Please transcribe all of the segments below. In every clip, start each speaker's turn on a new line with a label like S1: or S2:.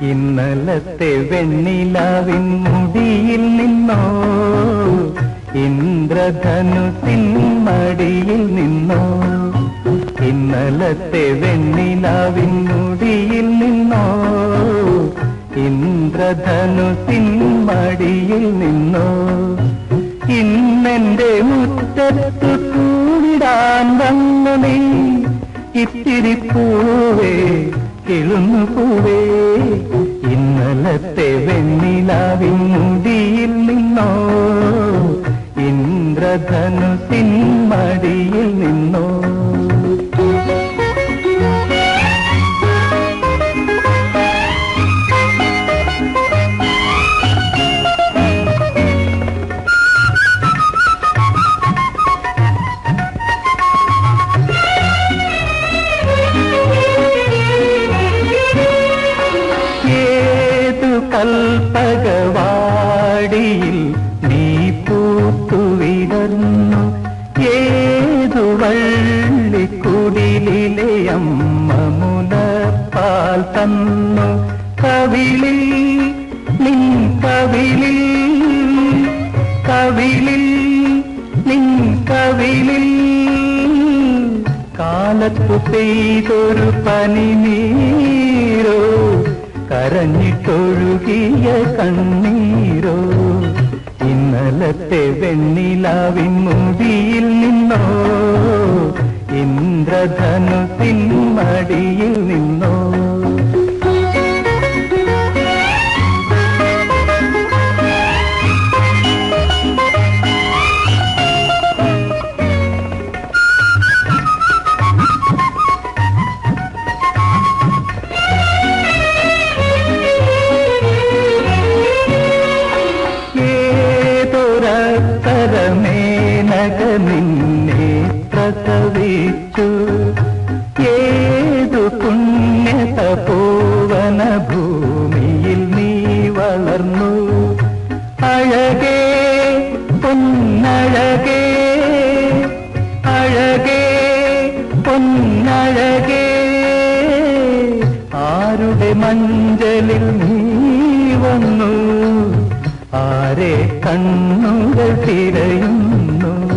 S1: ഇന്നലത്തെ വെണ്ണിലാവിൻ മുടിയിൽ നിന്നോ? ഇന്ദ്രധനുസിൻ മടിയിൽ നിന്നോ? ഇന്നലത്തെ വെണ്ണിലാവിൻ മുടിയിൽ നിന്നോ? ഇന്ദ്രധനുസിൻ മടിയിൽ നിന്നോ? ഇന്നെന്റെ മുറ്റത്ത് കൂടിടാൻ വന്നു നീ. ഇത്തിരി പൂവേ കിളുന്നു പൂവേ. ഇന്നലത്തെ വെണ്ണിലാവിൻ മുടിയിൽ നിന്നോ? ഇന്ദ്രധനുസിൻ മടിയിൽ നിന്നോ? കൽപ്പകവാടിയിൽ നീ പൂത്തുവിടർന്നു. ഏതു വള്ളിക്കുടിലെ അമ്മ മുലപ്പാൽ തന്നു. കവിളിൽ നിൻ കവിളിൽ കവിളിൽ നിൻ കവിളിൽ. കാലത്തു പെയ്തൊരു പനിനീരോ കണ്ണീരോ ഇന്നലത്തെ വെണ്ണിലാവിൻ മുടിയിൽ നിന്നോ ഇന്ദ്രധനുത്തിൻ മടിയിൽ നിന്നോ നിന്നെ പ്രസവിച്ചു ഏതു പുണ്യത പൂവന ഭൂമിയിൽ നീ വളർന്നു. അഴകേ പൊന്നഴകേ അഴകേ പൊന്നഴകേ. ആരുടെ മഞ്ചലിൽ നീ വന്നു? ആരെ കണ്ണുകൾ തിരയുന്നു?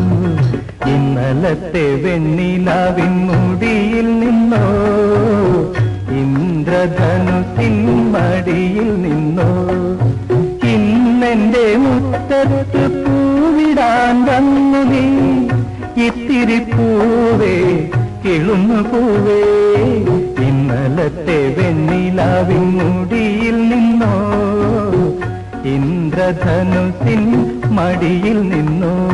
S1: ഇന്നലത്തെ വെണ്ണിലാവിൻ മുടിയിൽ നിന്നോ? ഇന്ദ്രധനുസിൻ മടിയിൽ നിന്നോ? ഇന്നെന്റെ മുറ്റത്ത് പൂവിടാൻ വന്നു നീ. ഇത്തിരി പൂവേ കിളുന്നു പൂവേ. ഇന്നലത്തെ വെണ്ണിലാവിൻ മുടിയിൽ നിന്നോ? ഇന്ദ്രധനുസിൻ മടിയിൽ നിന്നോ?